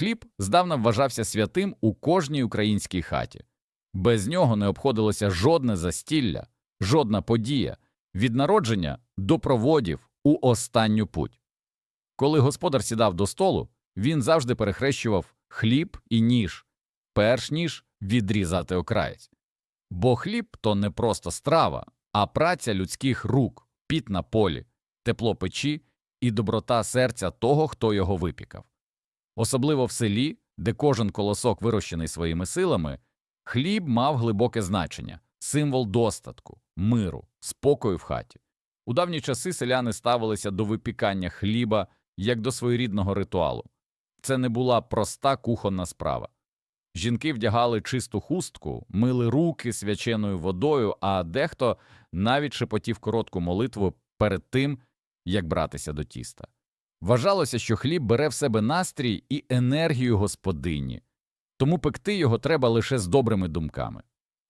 Хліб здавна вважався святим у кожній українській хаті. Без нього не обходилося жодне застілля, жодна подія, від народження до проводів у останню путь. Коли господар сідав до столу, він завжди перехрещував хліб і ніж, перш ніж відрізати окраєць. Бо хліб то не просто страва, а праця людських рук, піт на полі, тепло печі і доброта серця того, хто його випікав. Особливо в селі, де кожен колосок вирощений своїми силами, хліб мав глибоке значення, символ достатку, миру, спокою в хаті. У давні часи селяни ставилися до випікання хліба як до своєрідного ритуалу. Це не була проста кухонна справа. Жінки вдягали чисту хустку, мили руки свяченою водою, а дехто навіть шепотів коротку молитву перед тим, як братися до тіста. Вважалося, що хліб бере в себе настрій і енергію господині, тому пекти його треба лише з добрими думками.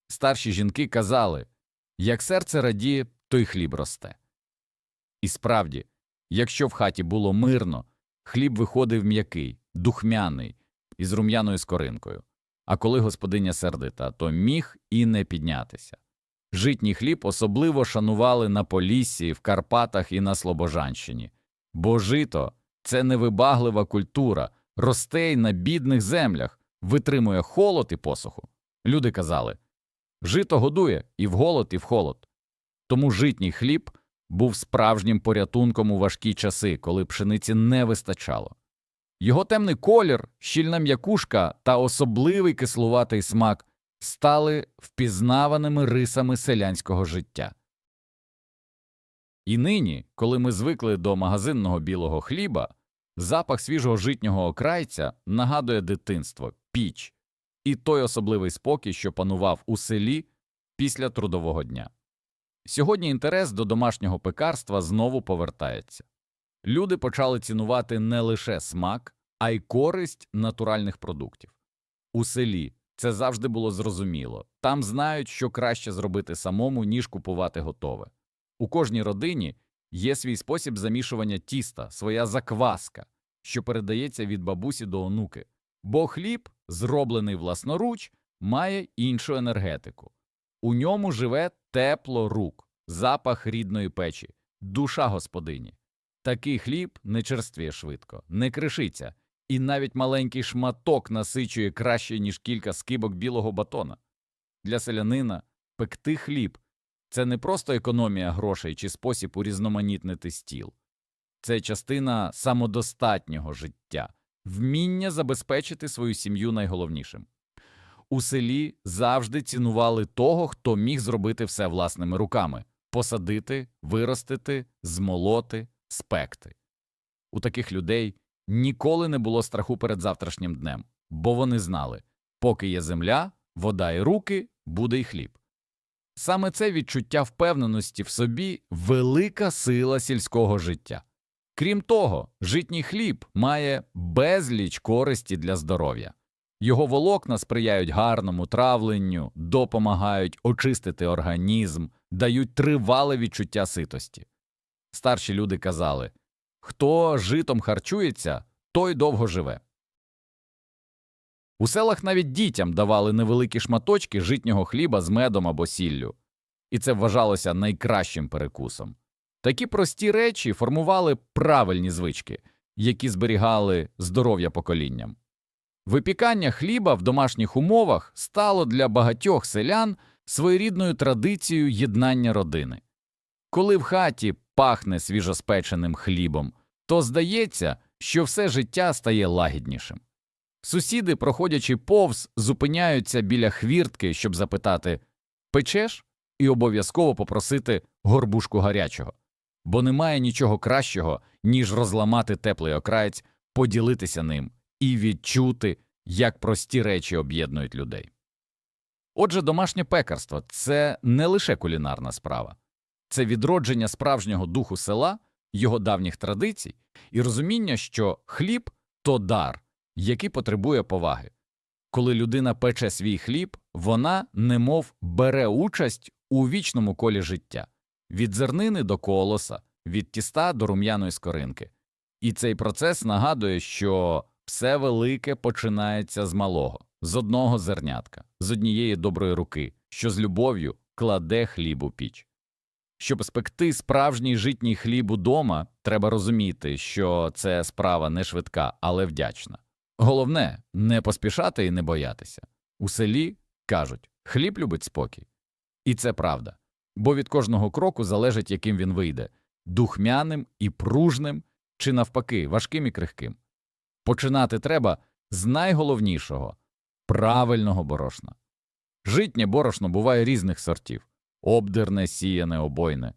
Старші жінки казали як серце радіє, то й хліб росте. І справді, якщо в хаті було мирно, хліб виходив м'який, духмяний, із рум'яною скоринкою, а коли господиня сердита, то міг і не піднятися. Житній хліб особливо шанували на Поліссі, в Карпатах і на Слобожанщині, бо жито це невибаглива культура, росте й на бідних землях, витримує холод і посуху. Люди казали жито годує і в голод, і в холод. Тому житній хліб був справжнім порятунком у важкі часи, коли пшениці не вистачало. Його темний колір, щільна м'якушка та особливий кислуватий смак стали впізнаваними рисами селянського життя. І нині, коли ми звикли до магазинного білого хліба, запах свіжого житнього окрайця нагадує дитинство, піч і той особливий спокій, що панував у селі після трудового дня. Сьогодні інтерес до домашнього пекарства знову повертається. Люди почали цінувати не лише смак, а й користь натуральних продуктів. У селі це завжди було зрозуміло там знають, що краще зробити самому, ніж купувати готове. У кожній родині є свій спосіб замішування тіста, своя закваска, що передається від бабусі до онуки, бо хліб, зроблений власноруч, має іншу енергетику. У ньому живе тепло рук, запах рідної печі, душа господині. Такий хліб не черствіє швидко, не кришиться, і навіть маленький шматок насичує краще, ніж кілька скибок білого батона. Для селянина пекти хліб це не просто економія грошей чи спосіб урізноманітнити стіл, це частина самодостатнього життя, вміння забезпечити свою сім'ю найголовнішим. У селі завжди цінували того, хто міг зробити все власними руками посадити, виростити, змолоти, спекти. У таких людей ніколи не було страху перед завтрашнім днем, бо вони знали поки є земля, вода і руки, буде й хліб. Саме це відчуття впевненості в собі велика сила сільського життя. Крім того, житній хліб має безліч користі для здоров'я. Його волокна сприяють гарному травленню, допомагають очистити організм, дають тривале відчуття ситості. Старші люди казали хто житом харчується, той довго живе. У селах навіть дітям давали невеликі шматочки житнього хліба з медом або сіллю, і це вважалося найкращим перекусом. Такі прості речі формували правильні звички, які зберігали здоров'я поколінням. Випікання хліба в домашніх умовах стало для багатьох селян своєрідною традицією єднання родини. Коли в хаті пахне свіжоспеченим хлібом, то здається, що все життя стає лагіднішим. Сусіди, проходячи повз, зупиняються біля хвіртки, щоб запитати печеш? і обов'язково попросити горбушку гарячого, бо немає нічого кращого, ніж розламати теплий окраєць, поділитися ним і відчути, як прості речі об'єднують людей. Отже, домашнє пекарство це не лише кулінарна справа, це відродження справжнього духу села, його давніх традицій і розуміння, що хліб то дар, який потребує поваги. Коли людина пече свій хліб, вона немов бере участь у вічному колі життя від зернини до колоса, від тіста до рум'яної скоринки. І цей процес нагадує, що Все велике починається з малого, з одного зернятка, з однієї доброї руки, що з любов'ю кладе хліб у піч. Щоб спекти справжній житній хліб удома, треба розуміти, що це справа не швидка, але вдячна. Головне не поспішати і не боятися. У селі кажуть хліб любить спокій. І це правда, бо від кожного кроку залежить, яким він вийде духмяним і пружним, чи навпаки, важким і крихким. Починати треба з найголовнішого правильного борошна. Житнє борошно буває різних сортів обдерне, сіяне, обойне.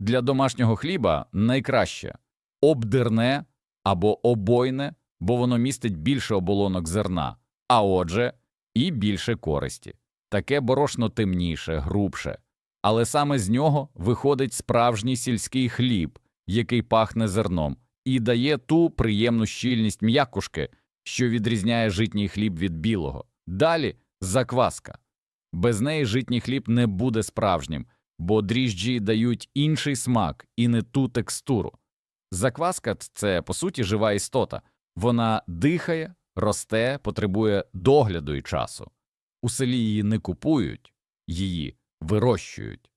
Для домашнього хліба найкраще обдерне або обойне, бо воно містить більше оболонок зерна, а отже, і більше користі. Таке борошно темніше, грубше, але саме з нього виходить справжній сільський хліб, який пахне зерном, і дає ту приємну щільність м'якушки, що відрізняє житній хліб від білого. Далі закваска. Без неї житній хліб не буде справжнім, бо дріжджі дають інший смак і не ту текстуру. Закваска це, по суті, жива істота. Вона дихає, росте, потребує догляду і часу. У селі її не купують, її вирощують.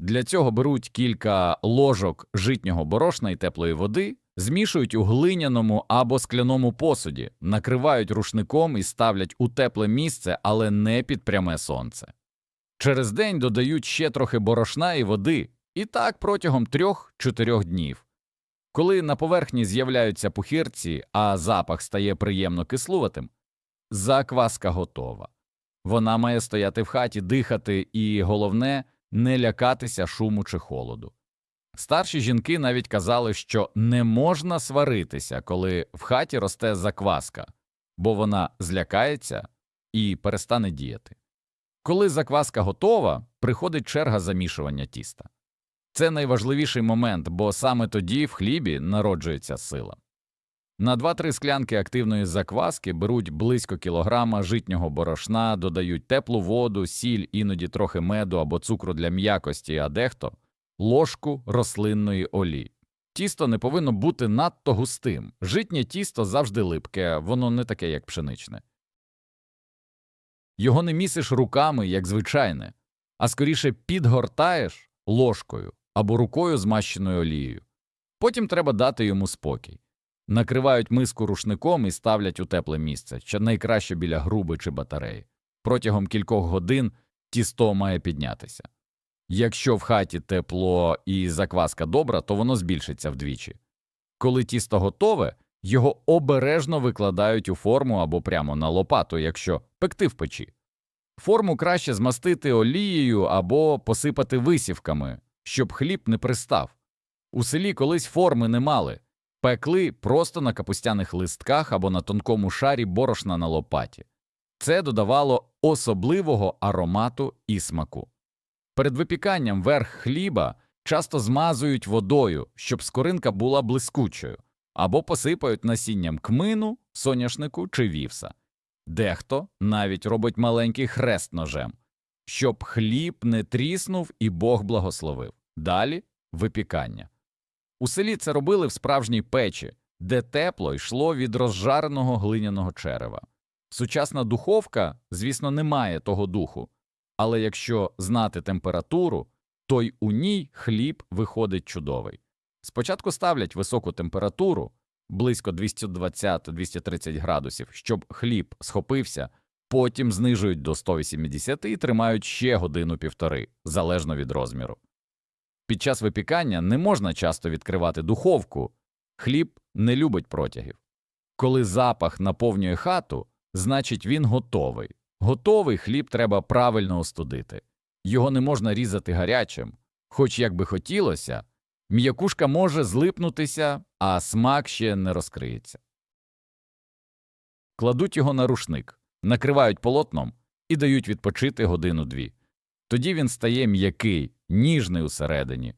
Для цього беруть кілька ложок житнього борошна і теплої води, змішують у глиняному або скляному посуді, накривають рушником і ставлять у тепле місце, але не під пряме сонце. Через день додають ще трохи борошна і води, і так протягом трьох-чотирьох днів. Коли на поверхні з'являються пухірці, а запах стає приємно кислуватим, закваска готова. Вона має стояти в хаті, дихати і, головне, не лякатися шуму чи холоду. Старші жінки навіть казали, що не можна сваритися, коли в хаті росте закваска, бо вона злякається і перестане діяти. Коли закваска готова, приходить черга замішування тіста. Це найважливіший момент, бо саме тоді в хлібі народжується сила. На 2-3 склянки активної закваски беруть близько кілограма житнього борошна, додають теплу воду, сіль, іноді трохи меду або цукру для м'якості, а дехто ложку рослинної олії. Тісто не повинно бути надто густим. Житнє тісто завжди липке, воно не таке, як пшеничне. Його не місиш руками, як звичайне, а скоріше підгортаєш ложкою або рукою змащеною олією. Потім треба дати йому спокій. Накривають миску рушником і ставлять у тепле місце, що найкраще біля груби чи батареї. Протягом кількох годин тісто має піднятися. Якщо в хаті тепло і закваска добра, то воно збільшиться вдвічі. Коли тісто готове, його обережно викладають у форму або прямо на лопату, якщо пекти в печі. Форму краще змастити олією або посипати висівками, щоб хліб не пристав. У селі колись форми не мали, пекли просто на капустяних листках або на тонкому шарі борошна на лопаті. Це додавало особливого аромату і смаку. Перед випіканням верх хліба часто змазують водою, щоб скоринка була блискучою, або посипають насінням кмину, соняшнику чи вівса. Дехто навіть робить маленький хрест ножем, щоб хліб не тріснув і Бог благословив. Далі випікання. У селі це робили в справжній печі, де тепло йшло від розжареного глиняного черева. Сучасна духовка, звісно, не має того духу, але якщо знати температуру, то й у ній хліб виходить чудовий. Спочатку ставлять високу температуру близько 220-230 градусів, щоб хліб схопився, потім знижують до 180 і тримають ще годину-півтори, залежно від розміру. Під час випікання не можна часто відкривати духовку, хліб не любить протягів. Коли запах наповнює хату, значить він готовий. Готовий хліб треба правильно остудити. Його не можна різати гарячим, хоч як би хотілося, м'якушка може злипнутися, а смак ще не розкриється. Кладуть його на рушник, накривають полотном і дають відпочити годину-дві. Тоді він стає м'який, ніжний усередині,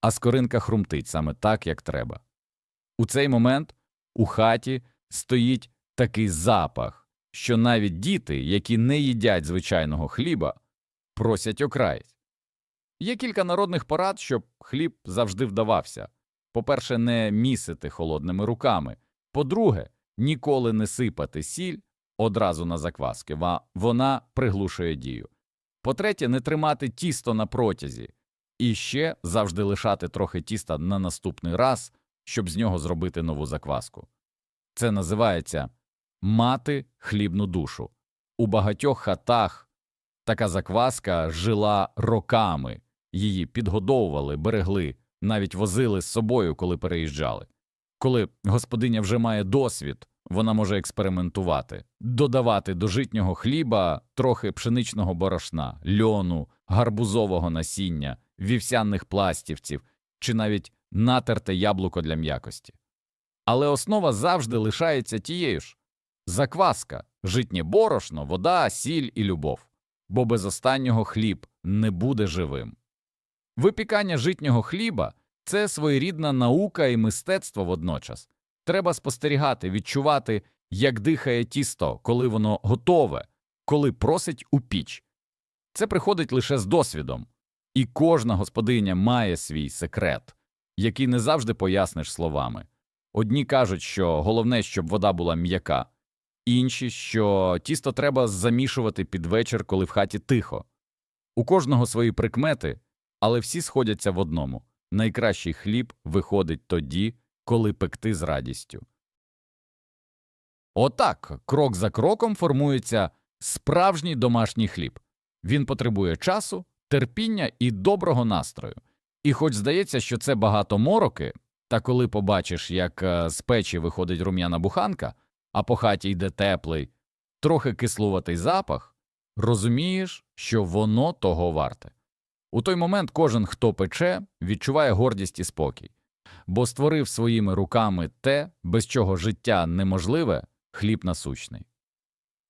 а скоринка хрумтить саме так, як треба. У цей момент у хаті стоїть такий запах, що навіть діти, які не їдять звичайного хліба, просять окраєць. Є кілька народних порад, щоб хліб завжди вдавався. По-перше, не місити холодними руками, По-друге, ніколи не сипати сіль одразу на закваски, ва- вона приглушує дію. По-третє, не тримати тісто на протязі. І ще завжди лишати трохи тіста на наступний раз, щоб з нього зробити нову закваску. Це називається мати хлібну душу. У багатьох хатах така закваска жила роками, її підгодовували, берегли, навіть возили з собою, коли переїжджали. Коли господиня вже має досвід, вона може експериментувати, додавати до житнього хліба трохи пшеничного борошна, льону, гарбузового насіння, вівсяних пластівців чи навіть натерте яблуко для м'якості. Але основа завжди лишається тією ж закваска, житнє борошно, вода, сіль і любов, бо без останнього хліб не буде живим. Випікання житнього хліба це своєрідна наука і мистецтво водночас. Треба спостерігати, відчувати, як дихає тісто, коли воно готове, коли просить у піч. Це приходить лише з досвідом, і кожна господиня має свій секрет, який не завжди поясниш словами. Одні кажуть, що головне, щоб вода була м'яка, інші, що тісто треба замішувати під вечір, коли в хаті тихо. У кожного свої прикмети, але всі сходяться в одному найкращий хліб виходить тоді, коли пекти з радістю. Отак, крок за кроком формується справжній домашній хліб. Він потребує часу, терпіння і доброго настрою. І хоч здається, що це багато мороки, та коли побачиш, як е, з печі виходить рум'яна буханка, а по хаті йде теплий, трохи кислуватий запах, розумієш, що воно того варте. У той момент кожен, хто пече, відчуває гордість і спокій, бо створив своїми руками те, без чого життя неможливе, хліб насущний.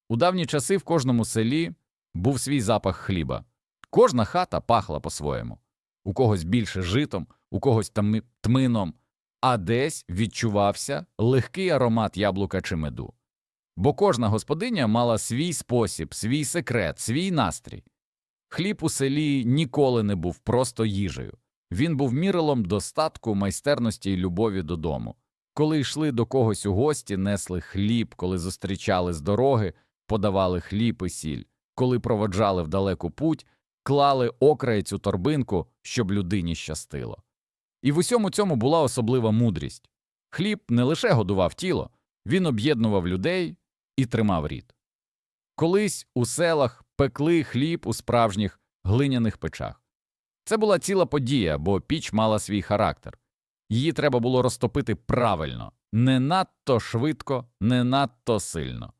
У давні часи в кожному селі був свій запах хліба. Кожна хата пахла по-своєму. У когось більше житом, у когось там тмином, а десь відчувався легкий аромат яблука чи меду. Бо кожна господиня мала свій спосіб, свій секрет, свій настрій. Хліб у селі ніколи не був просто їжею. Він був мірилом достатку, майстерності й любові додому. Коли йшли до когось у гості, несли хліб, коли зустрічали з дороги, подавали хліб і сіль, коли проводжали в далеку путь, клали окраєць у торбинку, щоб людині щастило. І в усьому цьому була особлива мудрість. Хліб не лише годував тіло, він об'єднував людей і тримав рід. Колись у селах пекли хліб у справжніх глиняних печах. Це була ціла подія, бо піч мала свій характер. Її треба було розтопити правильно, не надто швидко, не надто сильно.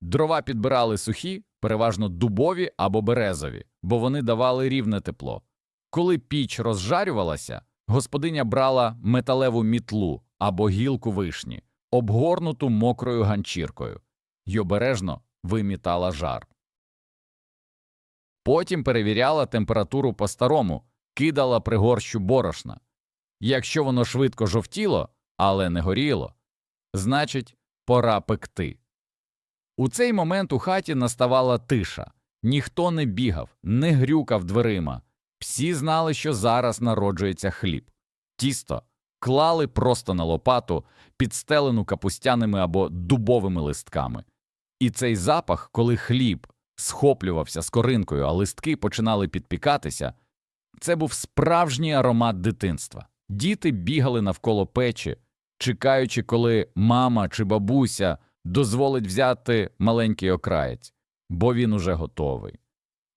Дрова підбирали сухі, переважно дубові або березові, бо вони давали рівне тепло. Коли піч розжарювалася, господиня брала металеву мітлу або гілку вишні, обгорнуту мокрою ганчіркою, й обережно вимітала жар. Потім перевіряла температуру по-старому, кидала пригорщу борошна. Якщо воно швидко жовтіло, але не горіло, значить, пора пекти. У цей момент у хаті наставала тиша. Ніхто не бігав, не грюкав дверима. Всі знали, що зараз народжується хліб. Тісто клали просто на лопату, підстелену капустяними або дубовими листками. І цей запах, коли хліб схоплювався з коринкою, а листки починали підпікатися, це був справжній аромат дитинства. Діти бігали навколо печі, чекаючи, коли мама чи бабуся дозволить взяти маленький окраєць, бо він уже готовий.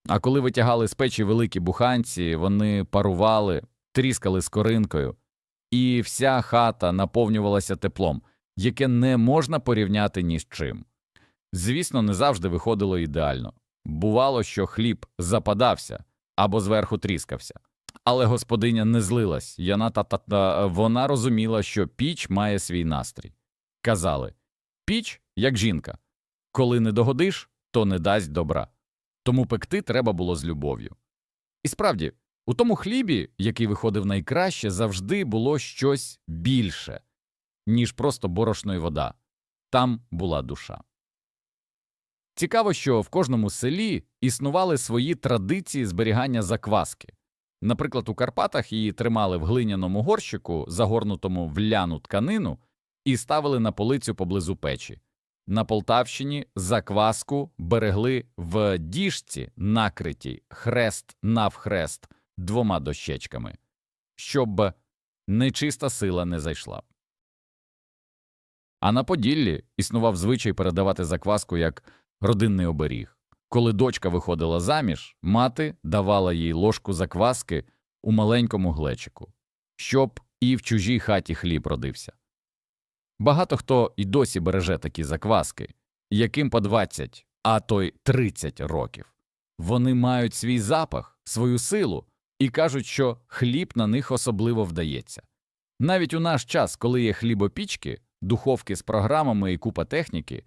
А коли витягали з печі великі буханці, вони парували, тріскали з коринкою, і вся хата наповнювалася теплом, яке не можна порівняти ні з чим. Звісно, не завжди виходило ідеально. Бувало, що хліб западався або зверху тріскався. Але господиня не злилась, Яна та, та, та вона розуміла, що піч має свій настрій. Казали піч, як жінка. Коли не догодиш, то не дасть добра. Тому пекти треба було з любов'ю. І справді, у тому хлібі, який виходив найкраще, завжди було щось більше, ніж просто борошно і вода. Там була душа. Цікаво, що в кожному селі існували свої традиції зберігання закваски. Наприклад, у Карпатах її тримали в глиняному горщику, загорнутому в ляну тканину, і ставили на полицю поблизу печі. На Полтавщині закваску берегли в діжці, накритій хрест навхрест двома дощечками, щоб нечиста сила не зайшла. А на Поділлі існував звичай передавати закваску як родинний оберіг. Коли дочка виходила заміж, мати давала їй ложку закваски у маленькому глечику, щоб і в чужій хаті хліб родився. Багато хто і досі береже такі закваски, яким по 20, а то й 30 років. Вони мають свій запах, свою силу і кажуть, що хліб на них особливо вдається. Навіть у наш час, коли є хлібопічки, духовки з програмами і купа техніки,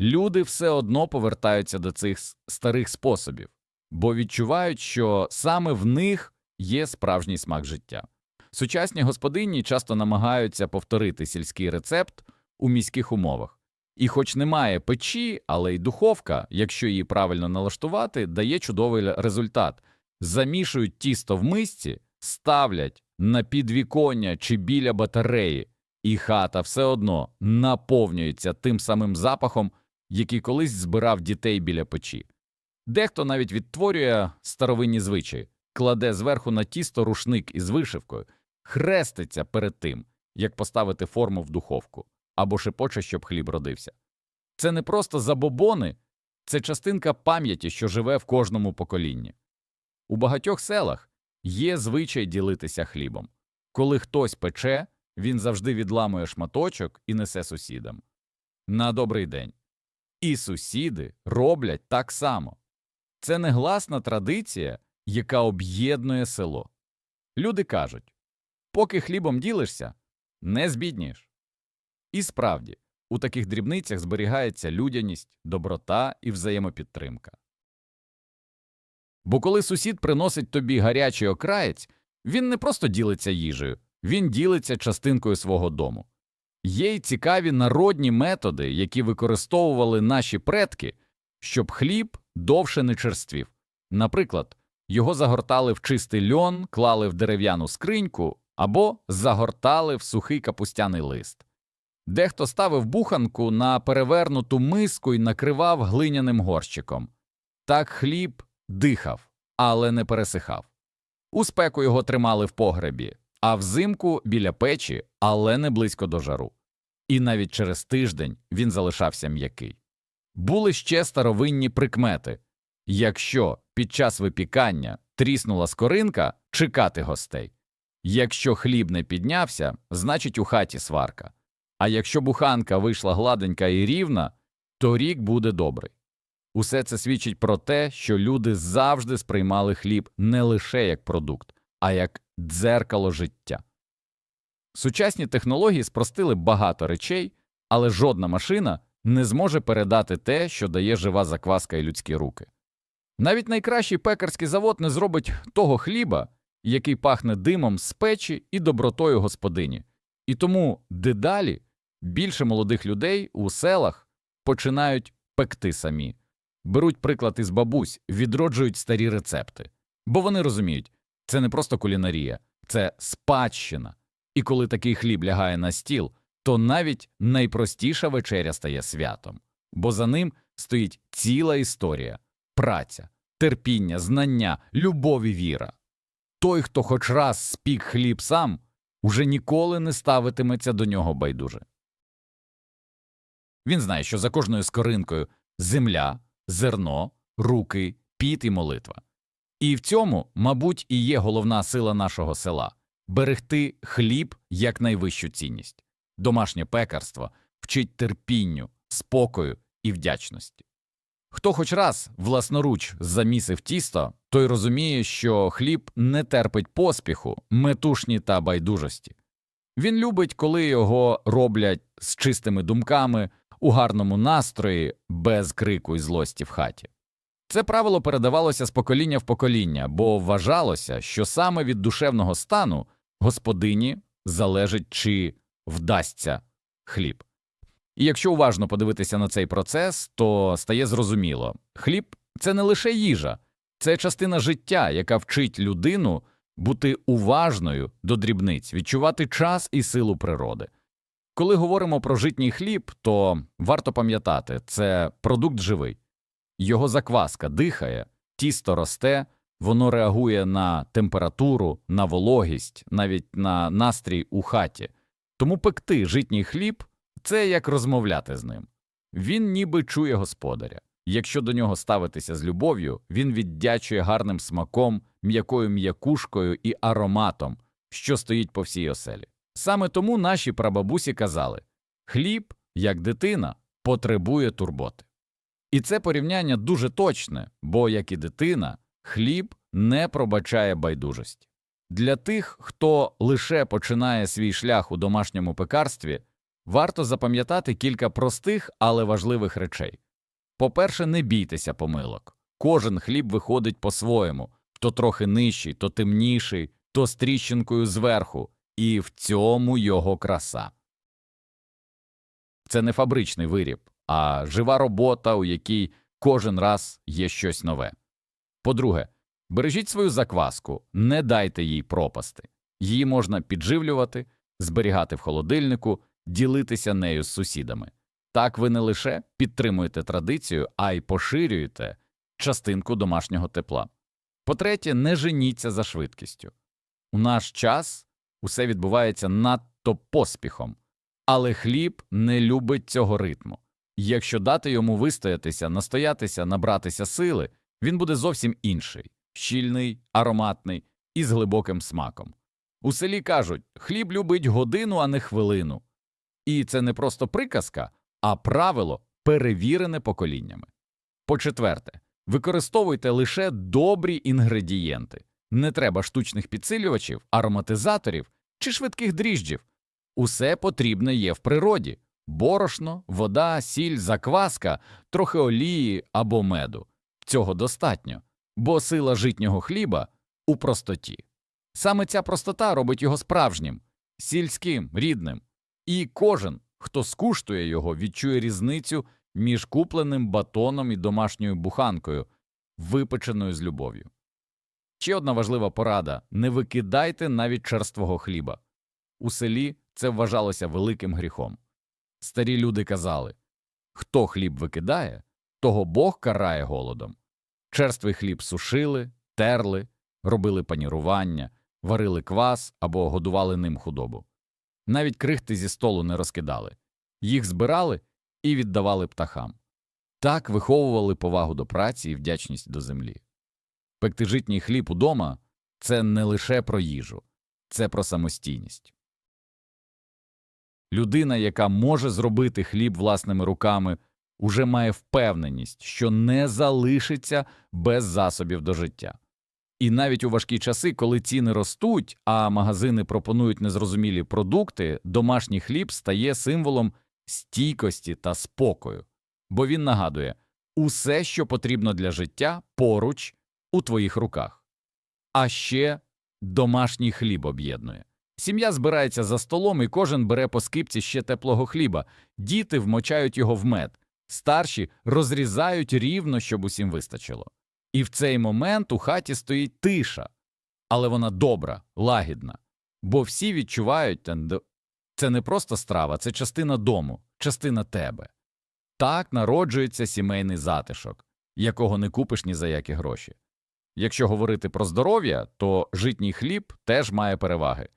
люди все одно повертаються до цих старих способів, бо відчувають, що саме в них є справжній смак життя. Сучасні господині часто намагаються повторити сільський рецепт у міських умовах. І хоч немає печі, але й духовка, якщо її правильно налаштувати, дає чудовий результат. Замішують тісто в мисці, ставлять на підвіконня чи біля батареї, і хата все одно наповнюється тим самим запахом, який колись збирав дітей біля печі. Дехто навіть відтворює старовинні звичаї, кладе зверху на тісто рушник із вишивкою, хреститься перед тим, як поставити форму в духовку, або шепоче, щоб хліб родився. Це не просто забобони, це частинка пам'яті, що живе в кожному поколінні. У багатьох селах є звичай ділитися хлібом. Коли хтось пече, він завжди відламує шматочок і несе сусідам. На добрий день. І сусіди роблять так само. Це негласна традиція, яка об'єднує село. Люди кажуть поки хлібом ділишся, не збіднієш. І справді, у таких дрібницях зберігається людяність, доброта і взаємопідтримка. Бо коли сусід приносить тобі гарячий окраєць, він не просто ділиться їжею, він ділиться частинкою свого дому. Є й цікаві народні методи, які використовували наші предки, щоб хліб довше не черствів. Наприклад, його загортали в чистий льон, клали в дерев'яну скриньку або загортали в сухий капустяний лист. Дехто ставив буханку на перевернуту миску і накривав глиняним горщиком. Так хліб дихав, але не пересихав. У спеку його тримали в погребі, а взимку біля печі, але не близько до жару. І навіть через тиждень він залишався м'який. Були ще старовинні прикмети якщо під час випікання тріснула скоринка, чекати гостей. Якщо хліб не піднявся, значить у хаті сварка. А якщо буханка вийшла гладенька і рівна, то рік буде добрий. Усе це свідчить про те, що люди завжди сприймали хліб не лише як продукт, а як дзеркало життя. Сучасні технології спростили багато речей, але жодна машина не зможе передати те, що дає жива закваска і людські руки. Навіть найкращий пекарський завод не зробить того хліба, який пахне димом з печі і добротою господині. І тому дедалі більше молодих людей у селах починають пекти самі, беруть приклад із бабусь, відроджують старі рецепти. Бо вони розуміють, це не просто кулінарія, це спадщина. І коли такий хліб лягає на стіл, то навіть найпростіша вечеря стає святом, бо за ним стоїть ціла історія, праця, терпіння, знання, любов і віра. Той, хто хоч раз спік хліб сам, уже ніколи не ставитиметься до нього байдуже. Він знає, що за кожною скоринкою земля, зерно, руки, піт і молитва. І в цьому, мабуть, і є головна сила нашого села берегти хліб як найвищу цінність. Домашнє пекарство вчить терпінню, спокою і вдячності. Хто хоч раз власноруч замісив тісто, той розуміє, що хліб не терпить поспіху, метушні та байдужості. Він любить, коли його роблять з чистими думками, у гарному настрої, без крику і злості в хаті. Це правило передавалося з покоління в покоління, бо вважалося, що саме від душевного стану господині залежить, чи вдасться хліб. І якщо уважно подивитися на цей процес, то стає зрозуміло хліб це не лише їжа, це частина життя, яка вчить людину бути уважною до дрібниць, відчувати час і силу природи. Коли говоримо про житній хліб, то варто пам'ятати, це продукт живий. Його закваска дихає, тісто росте, воно реагує на температуру, на вологість, навіть на настрій у хаті. Тому пекти житній хліб це як розмовляти з ним. Він ніби чує господаря. Якщо до нього ставитися з любов'ю, він віддячує гарним смаком, м'якою м'якушкою і ароматом, що стоїть по всій оселі. Саме тому наші прабабусі казали хліб, як дитина, потребує турботи. І це порівняння дуже точне, бо, як і дитина, хліб не пробачає байдужості. Для тих, хто лише починає свій шлях у домашньому пекарстві, варто запам'ятати кілька простих, але важливих речей. По-перше, не бійтеся помилок. Кожен хліб виходить по-своєму, то трохи нижчий, то темніший, то з тріщинкою зверху, і в цьому його краса. Це не фабричний виріб, а жива робота, у якій кожен раз є щось нове. По-друге, бережіть свою закваску, не дайте їй пропасти. Її можна підживлювати, зберігати в холодильнику, ділитися нею з сусідами. Так ви не лише підтримуєте традицію, а й поширюєте частинку домашнього тепла. По-третє, не женіться за швидкістю. У наш час усе відбувається надто поспіхом, але хліб не любить цього ритму. Якщо дати йому вистоятися, настоятися, набратися сили, він буде зовсім інший щільний, ароматний і з глибоким смаком. У селі кажуть хліб любить годину, а не хвилину. І це не просто приказка, а правило, перевірене поколіннями. По четверте, використовуйте лише добрі інгредієнти. Не треба штучних підсилювачів, ароматизаторів чи швидких дріжджів. Усе потрібне є в природі борошно, вода, сіль, закваска, трохи олії або меду. Цього достатньо, бо сила житнього хліба у простоті. Саме ця простота робить його справжнім, сільським, рідним, і кожен, хто скуштує його, відчує різницю між купленим батоном і домашньою буханкою, випеченою з любов'ю. Ще одна важлива порада не викидайте навіть черствого хліба. У селі це вважалося великим гріхом. Старі люди казали хто хліб викидає, того Бог карає голодом. Черствий хліб сушили, терли, робили панірування, варили квас або годували ним худобу. Навіть крихти зі столу не розкидали, їх збирали і віддавали птахам. Так виховували повагу до праці і вдячність до землі. Пекти житній хліб удома це не лише про їжу, це про самостійність. Людина, яка може зробити хліб власними руками, уже має впевненість, що не залишиться без засобів до життя. І навіть у важкі часи, коли ціни ростуть, а магазини пропонують незрозумілі продукти, домашній хліб стає символом стійкості та спокою, бо він нагадує усе, що потрібно для життя, поруч у твоїх руках. А ще домашній хліб об'єднує. Сім'я збирається за столом, і кожен бере по скипці ще теплого хліба, діти вмочають його в мед, старші розрізають рівно, щоб усім вистачило. І в цей момент у хаті стоїть тиша, але вона добра, лагідна, бо всі відчувають, це не просто страва, це частина дому, частина тебе. Так народжується сімейний затишок, якого не купиш ні за які гроші. Якщо говорити про здоров'я, то житній хліб теж має переваги.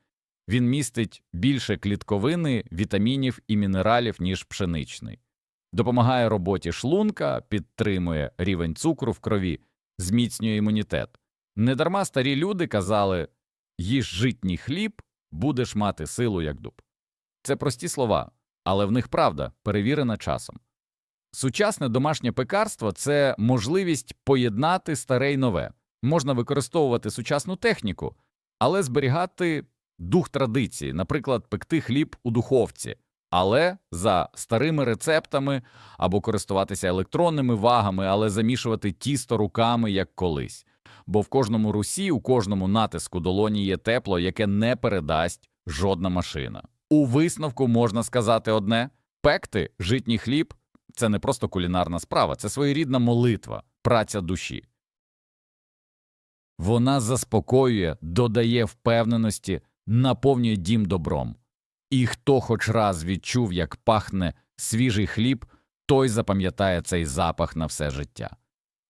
Він містить більше клітковини, вітамінів і мінералів, ніж пшеничний, допомагає роботі шлунка, підтримує рівень цукру в крові, зміцнює імунітет. Недарма старі люди казали їж житній хліб, будеш мати силу, як дуб. Це прості слова, але в них правда перевірена часом. Сучасне домашнє пекарство це можливість поєднати старе й нове. Можна використовувати сучасну техніку, але зберігати дух традиції, наприклад, пекти хліб у духовці, але за старими рецептами або користуватися електронними вагами, але замішувати тісто руками як колись. Бо в кожному русі, у кожному натиску долоні є тепло, яке не передасть жодна машина. У висновку можна сказати одне пекти житній хліб це не просто кулінарна справа, це своєрідна молитва, праця душі. Вона заспокоює, додає впевненості, наповнює дім добром. І хто хоч раз відчув, як пахне свіжий хліб, той запам'ятає цей запах на все життя.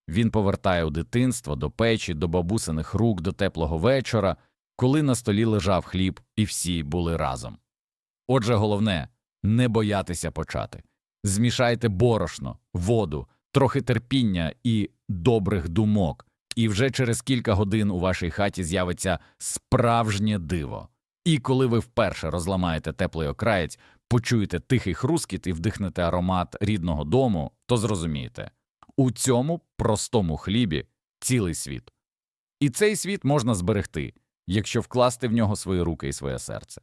Він повертає у дитинство, до печі, до бабусиних рук, до теплого вечора, коли на столі лежав хліб і всі були разом. Отже, головне не боятися почати. Змішайте борошно, воду, трохи терпіння і добрих думок, і вже через кілька годин у вашій хаті з'явиться справжнє диво. І коли ви вперше розламаєте теплий окраєць, почуєте тихий хрускіт і вдихнете аромат рідного дому, то зрозумієте у цьому простому хлібі цілий світ. І цей світ можна зберегти, якщо вкласти в нього свої руки і своє серце.